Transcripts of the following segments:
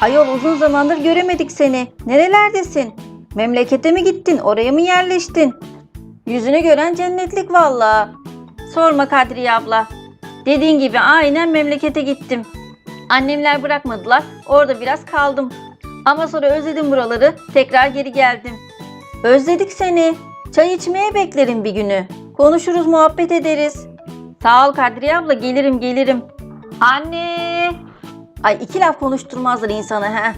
Ayol uzun zamandır göremedik seni. Nerelerdesin? Memlekete mi gittin? Oraya mı yerleştin? Yüzünü gören cennetlik valla. Sorma Kadriye abla. Dediğin gibi aynen memlekete gittim. Annemler bırakmadılar. Orada biraz kaldım. Ama sonra özledim buraları. Tekrar geri geldim. Özledik seni. Çay içmeye beklerim bir günü. Konuşuruz, muhabbet ederiz. Sağ ol Kadriye abla, gelirim gelirim. Anne! Ay iki laf konuşturmazlar insanı he.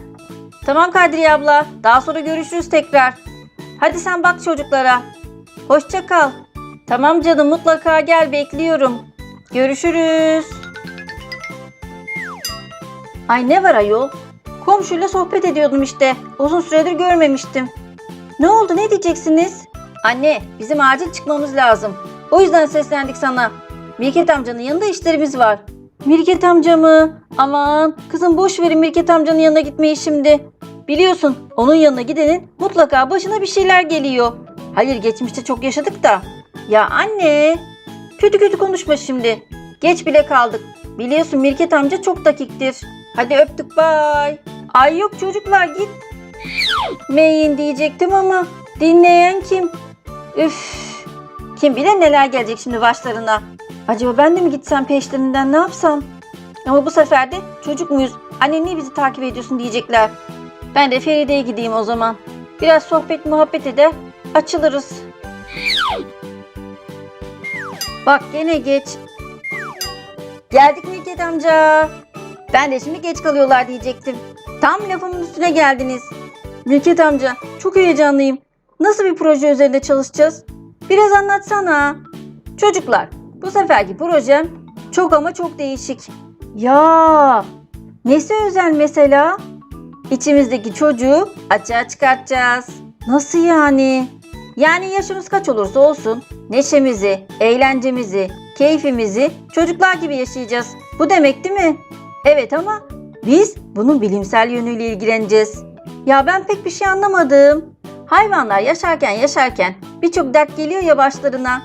Tamam Kadriye abla, daha sonra görüşürüz tekrar. Hadi sen bak çocuklara. Hoşça kal. Tamam canım mutlaka gel bekliyorum. Görüşürüz. Ay ne var ayol? Komşuyla sohbet ediyordum işte. Uzun süredir görmemiştim. Ne oldu ne diyeceksiniz? Anne bizim acil çıkmamız lazım. O yüzden seslendik sana. Mirket amcanın yanında işlerimiz var. Mirket amca mı? Aman kızım boş verin Mirket amcanın yanına gitmeyi şimdi. Biliyorsun onun yanına gidenin mutlaka başına bir şeyler geliyor. Hayır geçmişte çok yaşadık da. Ya anne kötü kötü konuşma şimdi. Geç bile kaldık. Biliyorsun Mirket amca çok dakiktir. Hadi öptük bay. Ay yok çocuklar git. Meyin diyecektim ama dinleyen kim? Üf. Kim bilir neler gelecek şimdi başlarına. Acaba ben de mi gitsem peşlerinden ne yapsam? Ama bu sefer de çocuk muyuz? Anne niye bizi takip ediyorsun diyecekler. Ben de Feride'ye gideyim o zaman. Biraz sohbet muhabbet eder açılırız. Bak gene geç. Geldik Mirket amca. Ben de şimdi geç kalıyorlar diyecektim. Tam lafımın üstüne geldiniz. Mirket amca çok heyecanlıyım. Nasıl bir proje üzerinde çalışacağız? Biraz anlatsana. Çocuklar bu seferki projem çok ama çok değişik. Ya nesi özel mesela? İçimizdeki çocuğu açığa çıkartacağız. Nasıl yani? Yani yaşımız kaç olursa olsun neşemizi, eğlencemizi, keyfimizi çocuklar gibi yaşayacağız. Bu demek değil mi? Evet ama biz bunun bilimsel yönüyle ilgileneceğiz. Ya ben pek bir şey anlamadım. Hayvanlar yaşarken yaşarken birçok dert geliyor ya başlarına.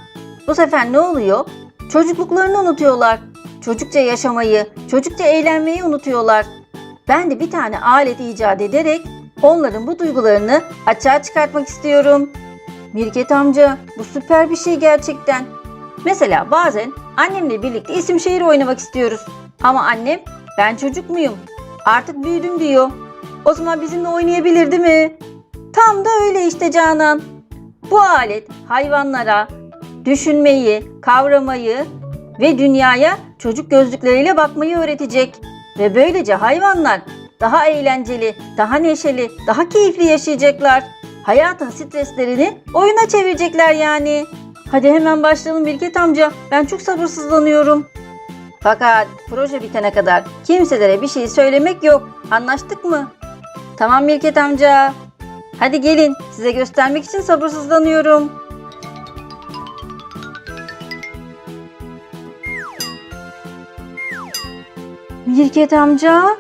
Bu sefer ne oluyor? Çocukluklarını unutuyorlar. Çocukça yaşamayı, çocukça eğlenmeyi unutuyorlar. Ben de bir tane alet icat ederek onların bu duygularını açığa çıkartmak istiyorum. Mirket amca bu süper bir şey gerçekten. Mesela bazen annemle birlikte isim şehir oynamak istiyoruz. Ama annem ben çocuk muyum? Artık büyüdüm diyor. O zaman bizimle oynayabilir değil mi? Tam da öyle işte Canan. Bu alet hayvanlara düşünmeyi, kavramayı ve dünyaya çocuk gözlükleriyle bakmayı öğretecek. Ve böylece hayvanlar daha eğlenceli, daha neşeli, daha keyifli yaşayacaklar. Hayatın streslerini oyuna çevirecekler yani. Hadi hemen başlayalım Birket amca. Ben çok sabırsızlanıyorum. Fakat proje bitene kadar kimselere bir şey söylemek yok. Anlaştık mı? Tamam Mirket amca. Hadi gelin size göstermek için sabırsızlanıyorum. Mirket amca,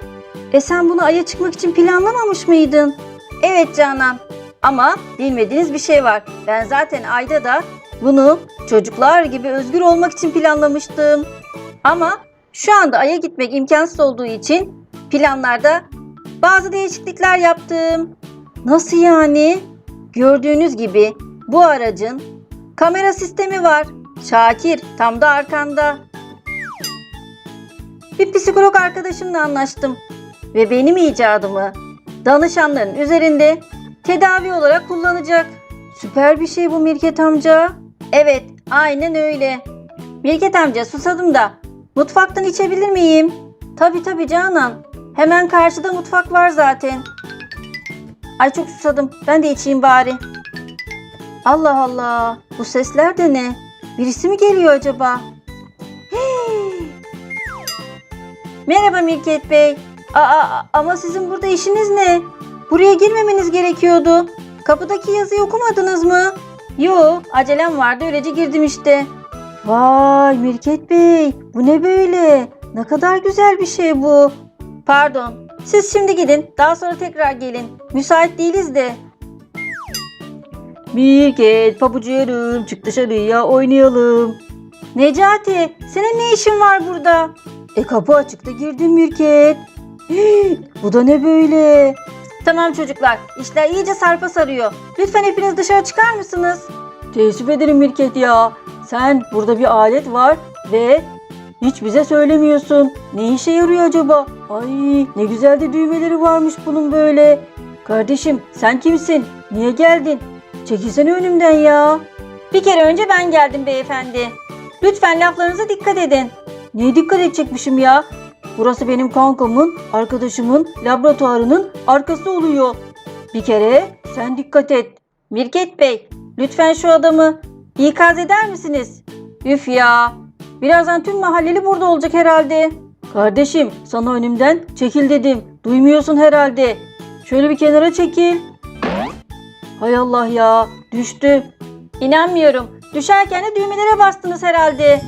e sen bunu aya çıkmak için planlamamış mıydın? Evet Canan. Ama bilmediğiniz bir şey var. Ben zaten ayda da bunu çocuklar gibi özgür olmak için planlamıştım. Ama şu anda aya gitmek imkansız olduğu için planlarda bazı değişiklikler yaptım. Nasıl yani? Gördüğünüz gibi bu aracın kamera sistemi var. Şakir tam da arkanda. Bir psikolog arkadaşımla anlaştım ve benim icadımı danışanların üzerinde tedavi olarak kullanacak. Süper bir şey bu Mirket amca. Evet, aynen öyle. Mirket amca susadım da mutfaktan içebilir miyim? Tabi tabi Canan. Hemen karşıda mutfak var zaten. Ay çok susadım. Ben de içeyim bari. Allah Allah. Bu sesler de ne? Birisi mi geliyor acaba? Merhaba Mirket Bey. Aa, ama sizin burada işiniz ne? Buraya girmemeniz gerekiyordu. Kapıdaki yazıyı okumadınız mı? Yo, acelem vardı öylece girdim işte. Vay Mirket Bey, bu ne böyle? Ne kadar güzel bir şey bu. Pardon, siz şimdi gidin, daha sonra tekrar gelin. Müsait değiliz de. Mirket, pabucu yarım, çık dışarıya oynayalım. Necati, senin ne işin var burada? E kapı açıkta girdim Mirket. Hii, bu da ne böyle? Tamam çocuklar, işler iyice sarpa sarıyor. Lütfen hepiniz dışarı çıkar mısınız? Teessüf ederim Mirket ya. Sen burada bir alet var ve hiç bize söylemiyorsun. Ne işe yarıyor acaba? Ay ne güzel de düğmeleri varmış bunun böyle. Kardeşim sen kimsin? Niye geldin? Çekilsene önümden ya. Bir kere önce ben geldim beyefendi. Lütfen laflarınıza dikkat edin. Niye dikkat edecekmişim ya? Burası benim kankamın, arkadaşımın, laboratuvarının arkası oluyor. Bir kere sen dikkat et. Mirket Bey, lütfen şu adamı ikaz eder misiniz? Üf ya. Birazdan tüm mahalleli burada olacak herhalde. Kardeşim, sana önümden çekil dedim. Duymuyorsun herhalde. Şöyle bir kenara çekil. Hay Allah ya, düştü. İnanmıyorum. Düşerken de düğmelere bastınız herhalde.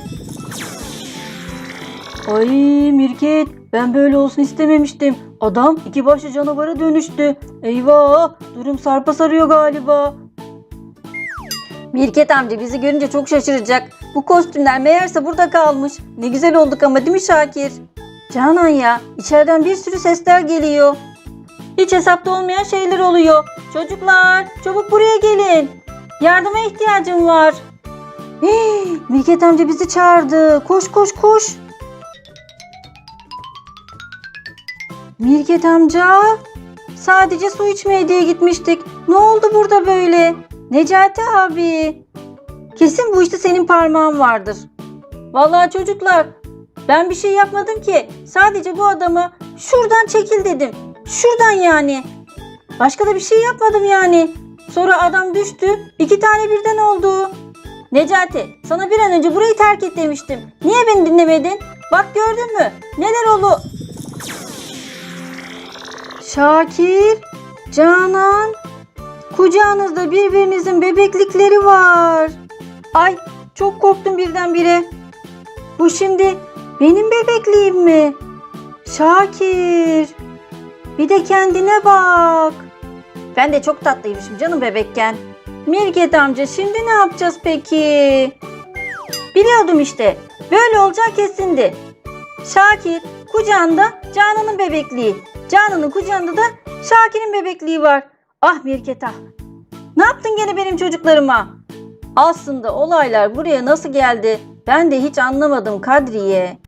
Ay Mirket ben böyle olsun istememiştim. Adam iki başlı canavara dönüştü. Eyvah durum sarpa sarıyor galiba. Mirket amca bizi görünce çok şaşıracak. Bu kostümler meğerse burada kalmış. Ne güzel olduk ama değil mi Şakir? Canan ya içeriden bir sürü sesler geliyor. Hiç hesapta olmayan şeyler oluyor. Çocuklar çabuk buraya gelin. Yardıma ihtiyacım var. Hii, Mirket amca bizi çağırdı. Koş koş koş. Mirket amca, sadece su içmeye diye gitmiştik. Ne oldu burada böyle? Necati abi. Kesin bu işte senin parmağın vardır. Vallahi çocuklar, ben bir şey yapmadım ki. Sadece bu adamı şuradan çekil dedim. Şuradan yani. Başka da bir şey yapmadım yani. Sonra adam düştü. iki tane birden oldu. Necati, sana bir an önce burayı terk et demiştim. Niye beni dinlemedin? Bak gördün mü? Neler oldu? Şakir, Canan, kucağınızda birbirinizin bebeklikleri var. Ay çok korktum birdenbire. Bu şimdi benim bebekliğim mi? Şakir, bir de kendine bak. Ben de çok tatlıymışım canım bebekken. Mirket amca şimdi ne yapacağız peki? Biliyordum işte. Böyle olacağı kesindi. Şakir kucağında Canan'ın bebekliği. Canan'ın kucağında da Şakir'in bebekliği var. Ah Mirket ah. Ne yaptın gene benim çocuklarıma? Aslında olaylar buraya nasıl geldi? Ben de hiç anlamadım Kadriye.